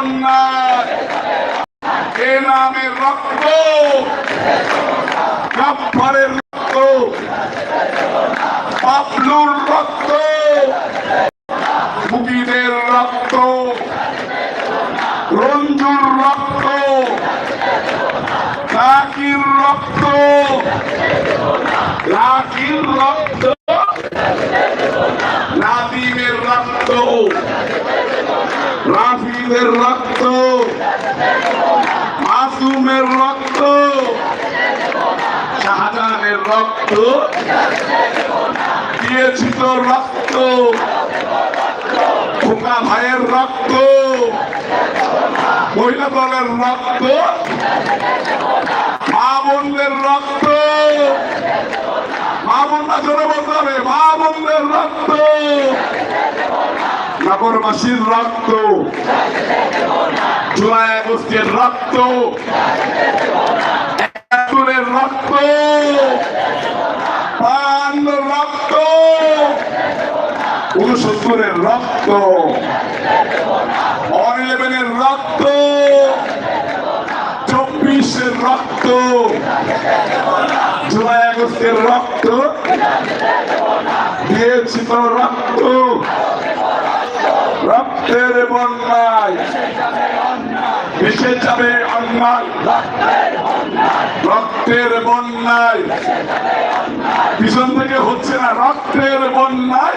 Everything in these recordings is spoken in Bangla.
অন্যায় এ নামে রক্ত। জব্বারের রক্ত। দিয়েছি তো রক্ত। খোকা ভাইয়ের রক্ত। মহিলা দলের রক্ত। মা বোনদের রক্ত। মা বোনরা জোরে বলতে হবে, মা বোনদের রক্ত। নগরবাসীর রক্ত। জুলাই, আগস্টের রক্ত। রক্ত। পান্ন রক্ত। উনসত্তরের রক্ত। ওয়ান ইলেভেনের রক্ত। চব্বিশের রক্ত। জুলাই, আগস্টের রক্ত। দিয়েছি তো রক্ত। রক্তের বন্যায়। ভেসে যাবে অন্যায়। রক্তের বন্যায়। পিছন থেকে হচ্ছে না, রক্তের বন্যায়।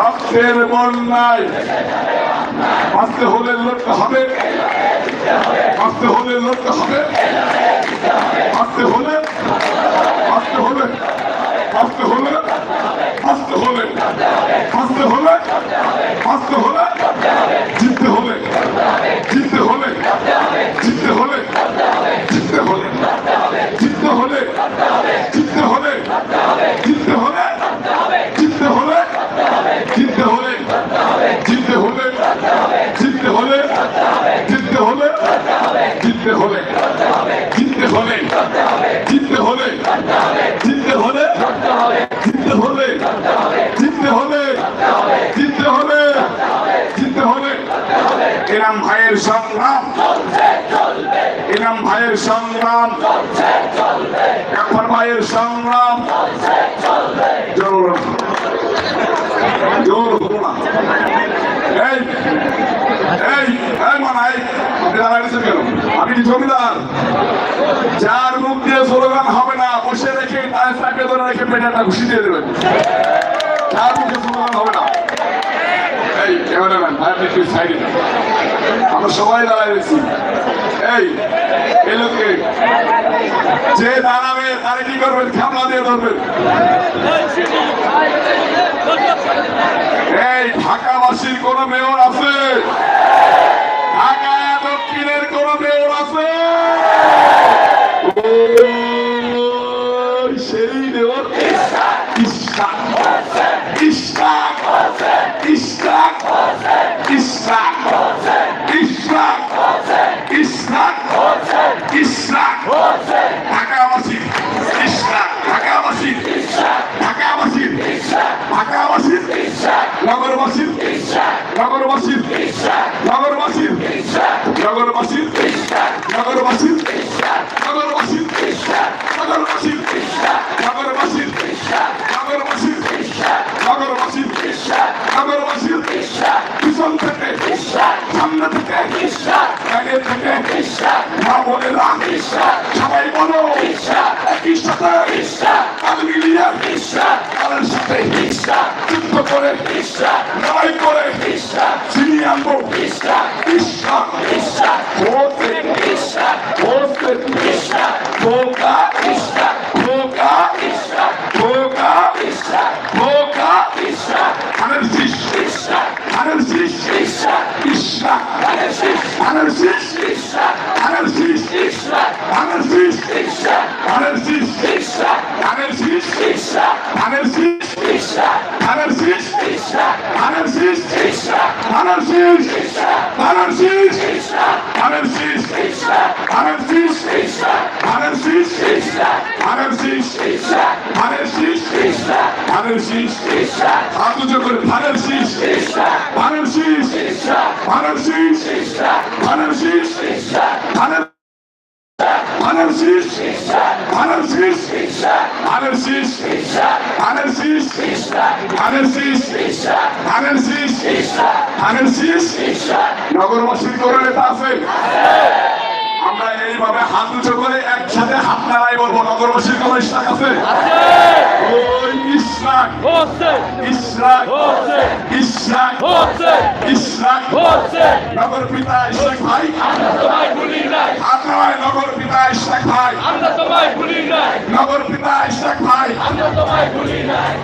রক্তের বন্যায়। বাঁচতে হলে লড়তে হবে। বাঁচতে হলে লড়তে হবে। বাঁচতে হলে বাঁচতে হলে বাঁচতে হলে বাঁচতে হলে বাঁচতে হলে বাঁচতে হলে। সংগ্রাম। এরাম ভাইয়ের সংগ্রাম। একবার ভাইয়ের সংগ্রাম। জোর। জোর এই জমিদার? যার মুখ দিয়ে স্লোগান হবে না, বসে রেখে তার চাপে ধরে রেখে পেটাটা ঘুষি দিয়ে দেবেন। যার মুখে স্লোগান হবে না। এই ক্যামেরাম্যান আপনি একটু সাইডে আমরা সবাই দাঁড়াই রয়েছি। এই এই লোককে যে দাঁড়াবে, তারে কি করবেন? খামলা দিয়ে ধরবেন। এই, ঢাকাবাসীর কোন মেয়র আছে? ঢাকা দক্ষিণের কোন মেয়র আছে? ইশাক ঢাকাবাসী ইশাক ঢাকাবাসী ঢাকাবাসী ঢাকাবাসীর নগরবাসীর নগরবাসীর নগরবাসীর নগরবাসীর নগরবাসীর নগরবাসীর নগরবাসীর নগরবাসীর নগরবাসীর নগরবাসীর নগরবাসীর পিছন থেকে বিশ্বাস সামনে থেকে বিশ্বাস আগে থেকে বিশ্বাস মা বোনেরা বিশ্বাস সবাই বলো বিশ্বাস একই সাথে বিশ্বাস কাল মিলিয়ে বিশ্বাস কালের সাথে বিশ্বাস যুদ্ধ করে বিশ্বাস লড়াই করে বিশ্বাস ছিনিয়ে আনব বিশ্বাস বিশ্বাস বিশ্বাস ভোট বিশ্বাস ভোট বিশ্বাস ভোগা বিশ্বাস ভোগা বিশ্বাস ভোগা বিশ্বাস ভোগা বিশ্বাস Adam Smith. Adam Smith. Adam Smith. Adam Smith. Adam Smith. Adam Smith. শীষ ধানের শীষ ধানের শীষ ধানের শীষ ধানের শীষ ধানের শীষ হাত করে ধানের শীষ ধানের শীষ ধানের শীষ ধানের শীষ ধানের শীষ ধানের শীষ নগরবাসীর কোনো নেতা আছে এইভাবে হাত উঁচু করে একসাথে হাত নাড়াই বলব নগরবাসীর কোনো ইশরাক আছে? ওই নগর পিতা ভাই। নগর পিতা ভাই। নগর ভাই। আমরা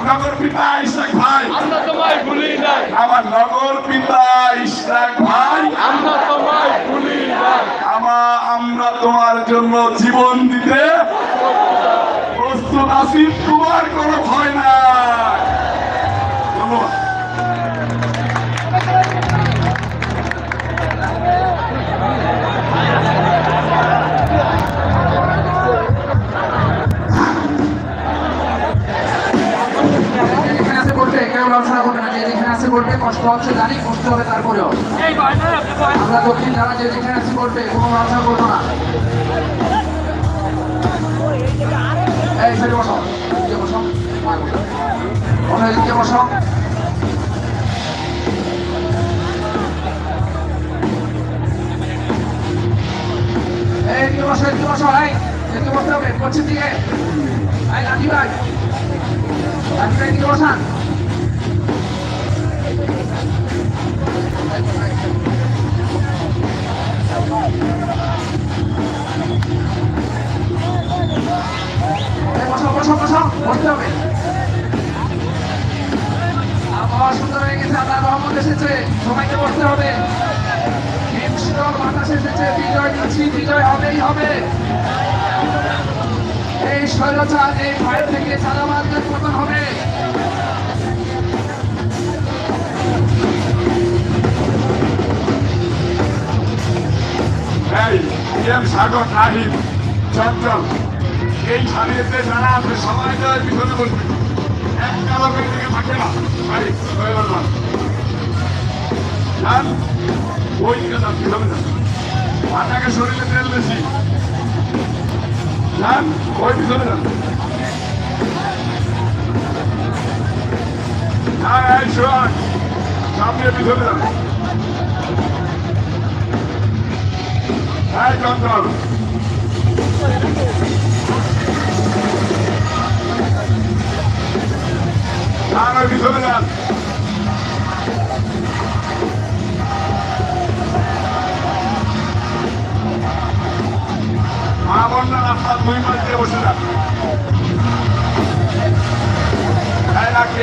নগর পিতা ভাই। আমরা নগর ইশরাক ভাই। আমরা আমরা তোমার জন্য জীবন দিতে প্রস্তুত আছি তোমার কোনো ভয় নাই। ধন্যবাদ। যেখানে আছে আছে করবে কষ্ট হচ্ছে জানি কষ্ট হবে তারপরেও। আমরা দক্ষিণ যারা যে যেখানে আছে করবে কোনো লড়াচড়া করব না। এই সেটি বসো। এদিকে বসো। বসো এদিকে বসো। এই এদিকে বসো এদিকে বসো। এই এদিকে বসতে হবে। পশ্চিম দিকে। এই লাঠি ভাই। লাঠি ভাই এদিকে বসান। এসেছে সবাইকে বসতে হবে হিমশীতল বাতাস এসেছে বিজয় দিচ্ছি বিজয় হবেই হবে এই স্বৈরচার এই ভয় থেকে চালাবাজদের পতন হবে। এই এম সাগর নাহিদ চঞ্চল এই সারিতে যারা আছে, সবাই যারা পিছনে বসবে। এক কালকের দিকে থাকে না। ভাই। যান ওই যান, পিছনে যান। মাথাকে শরীরে তেল বেশি যান, ওই পিছনে যান। হ্যাঁ সামনে পিছনে যান। হ্যাঁ যান ওই পিছনে যান মা বন্যা রাস্তার দুই মাস দিয়ে বসে যান এই না, কে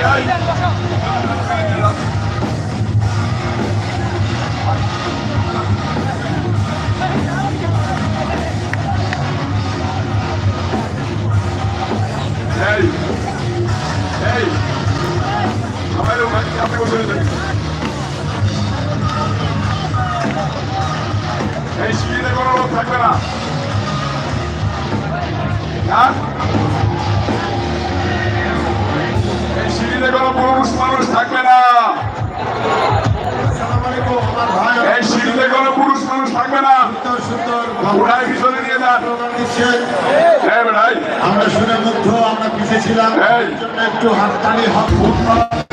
আমরা পিছিয়ে ছিলাম এই। এর একটু হাততালি হাত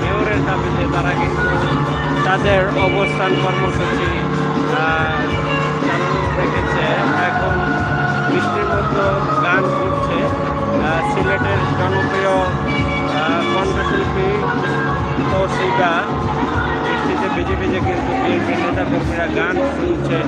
মেয়রের দাবিতে তারা কিন্তু তাদের অবস্থান কর্মসূচি চালু রেখেছে। এখন বৃষ্টির মতো গান করছে। সিলেটের জনপ্রিয় কণ্ঠশিল্পী তৌসিবা বৃষ্টিতে ভিজে ভিজে কিন্তু বিএনপি নেতা কর্মীরা গান শুনছে।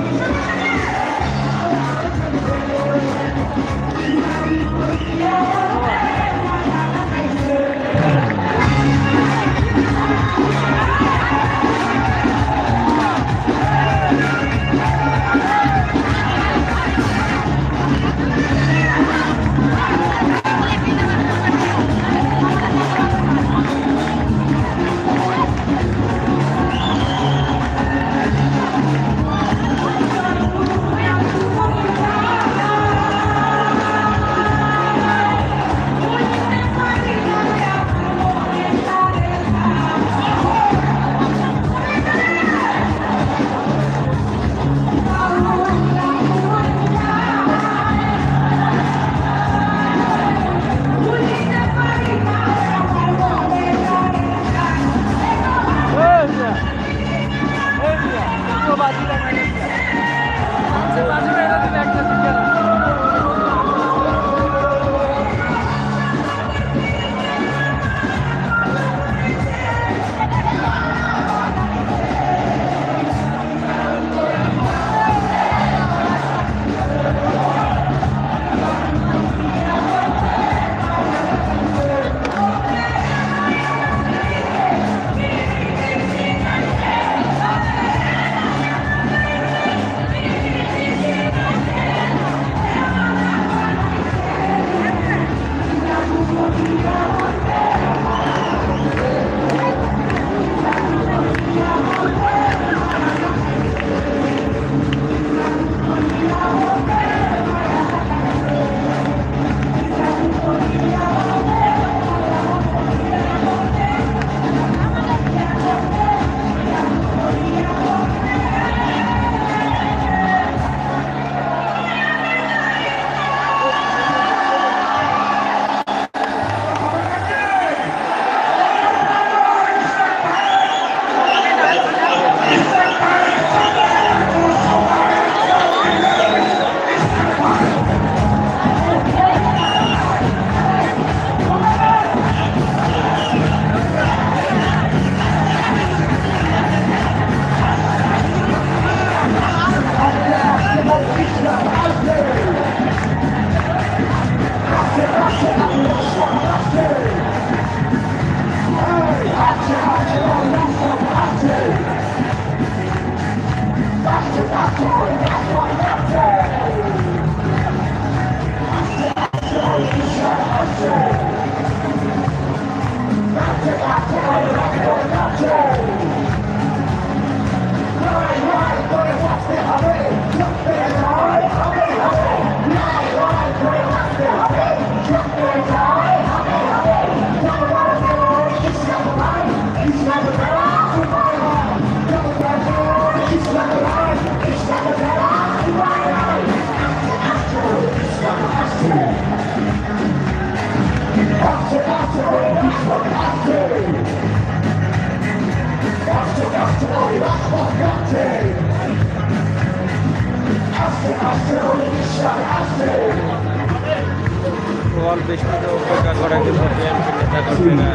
বৃষ্টিতে উপেক্ষা করা কিন্তু বিএনপি নেতা কর্মীরা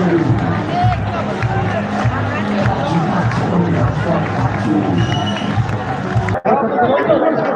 Thank হ্যাঁ। you.